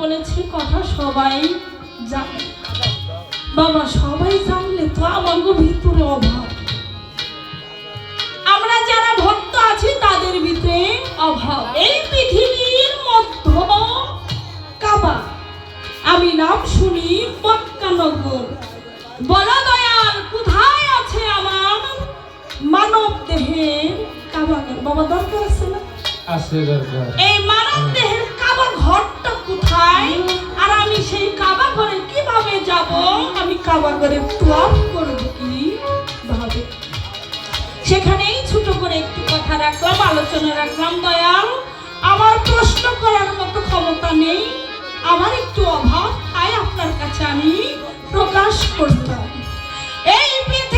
বলেছে কথা সবাই জানে। বাবা সবাই জানলে তো আমাকে ভিতরে অভাব। মক্কানগর বলা দয়াল কোথায় আছে আমার মানব দেহের কাবাগর বাবা দরকার আছে না? আছে দরকার। এই মানব দেহের কাবা ঘরটা কোথায়? আর আমি সেই কাবা ঘরে কীভাবে যাব? আমি কাবা ঘরে তোয়াফ করব কি? ভাবে। সেখানেই ছোট করে একটু কথা রাখলাম আলোচনা রাখলাম দয়াল। আমার প্রশ্ন করার মতো ক্ষমতা নেই। আমার একটু অভাব তাই আপনার কাছে আমি প্রকাশ করতাম এই পৃথিবীর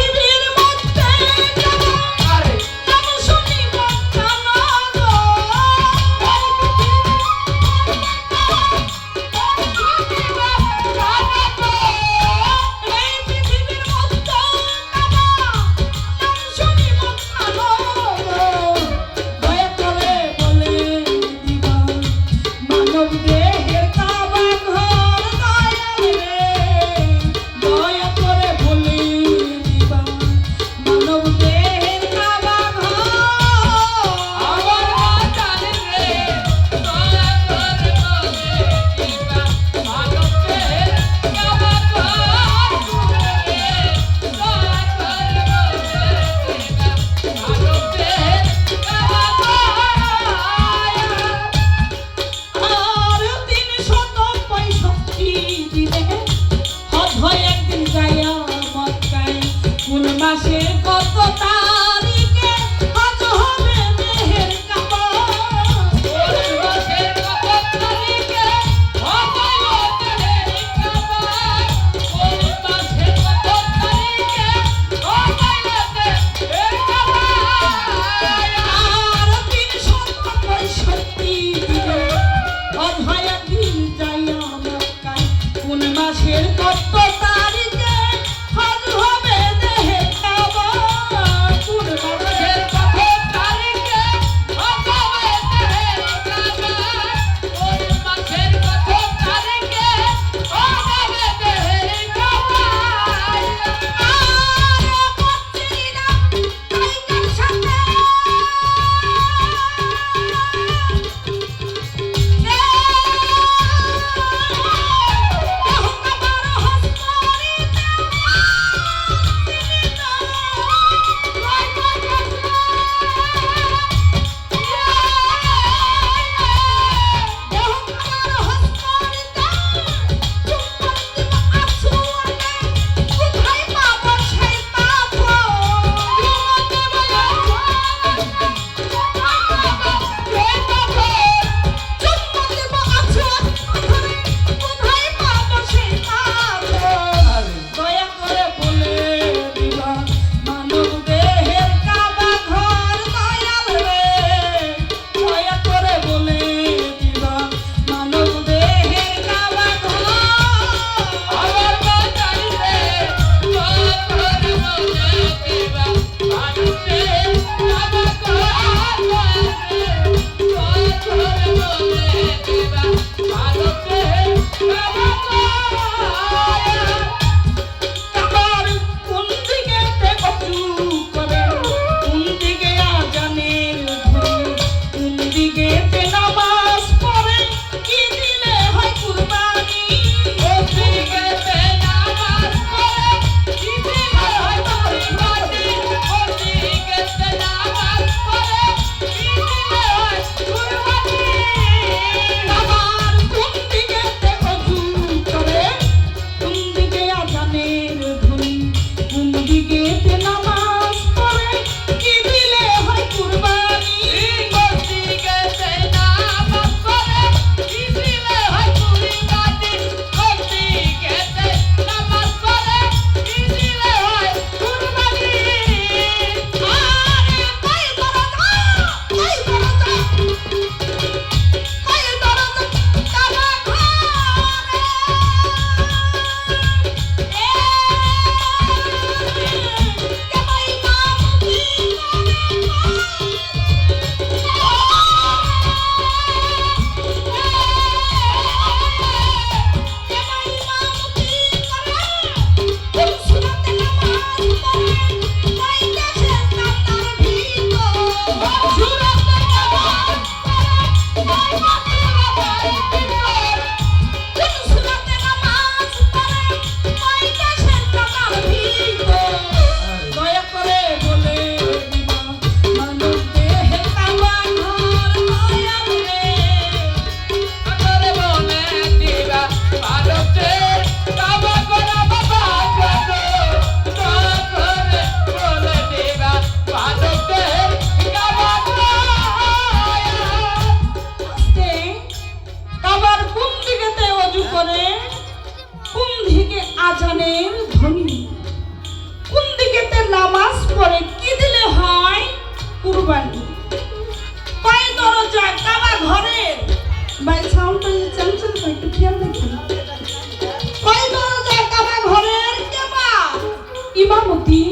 ইমামতি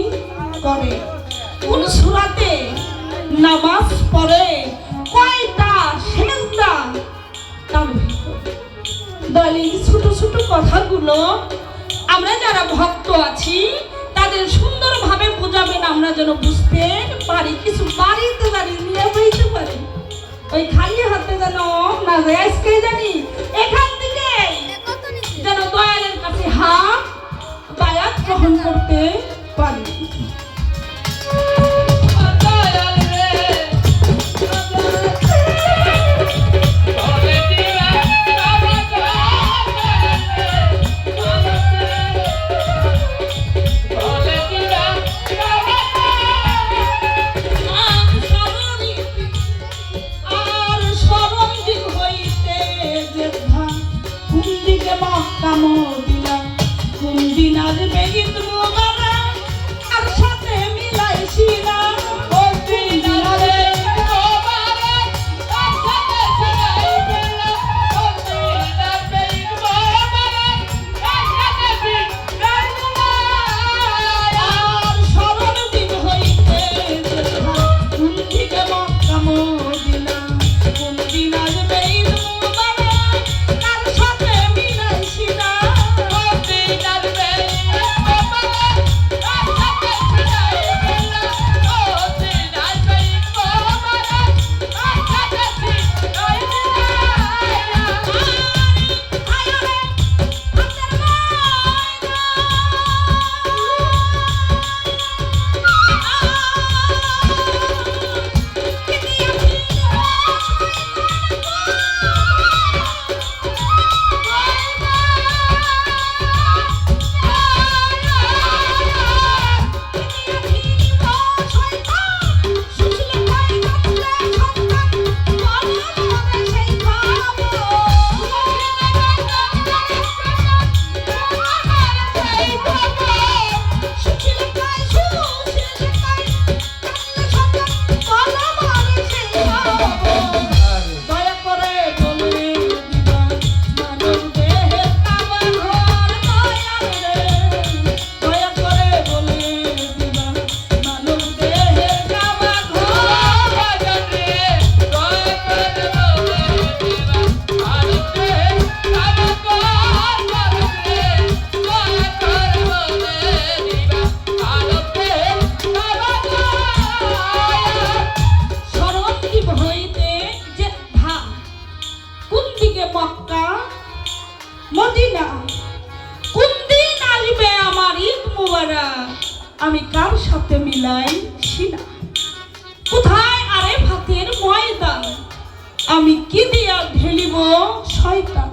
করে। কোন সুরাতে নামাজ পড়ে কয়টা সেজদা তার দলে ছোট ছোট কথাগুলো আমরা যারা ভক্ত আছি তাদের সুন্দরভাবে বোঝাবেন আমরা যেন বুঝতে পারি। কিছু বাড়িতে বাড়ি নিয়ে বইতে পারি। ওই খালি হাতে যেন না যায় আজকে জানি এখান থেকে যেন দয়ালের কাছে হাত বায়াত গ্রহণ করতে পারি আমি কার সাথে মিলাই কোথায় আরে ভাতের আমি কি দিয়া ঢেলিব শয়তান?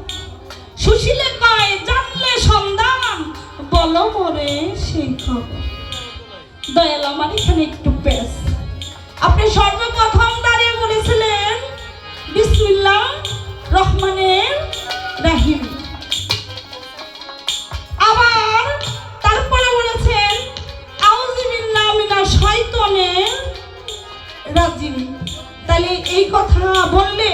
সুশীলে কয়, জানলে সন্ধান, বলো মরে সেই খবর। দয়াল, আমার এখানে একটু পেস আপনি সর্বপ্রথম দাঁড়িয়ে বলেছিলেন, বিসমিল্লাহ রহমানের কথা বললে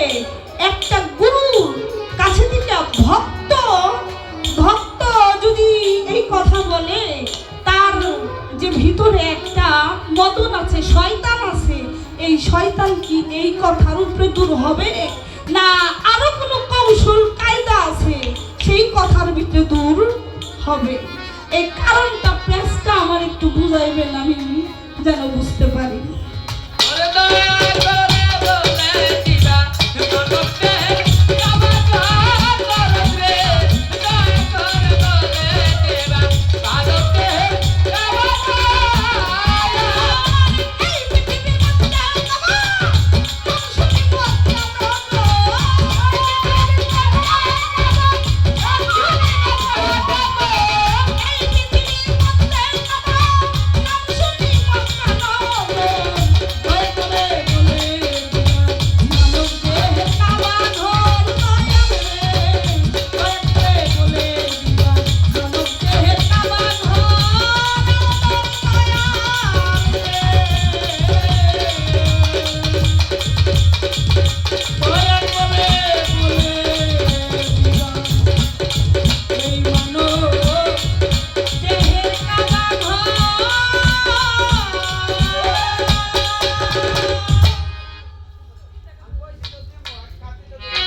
একটা গুরুর কাছে থেকে ভক্ত ভক্ত যদি এই কথা বলে, তার যে ভিতরে একটা মদন আছে, শয়তান আছে, এই শয়তান কি এই কথার উপরে দূর হবে না আরও কোনো কৌশল, কায়দা আছে, সেই কথার ভিতরে দূর হবে। এই কারণটা প্রেসটা আমার একটু বুঝাইবেন, আমি যেন বুঝতে পারি।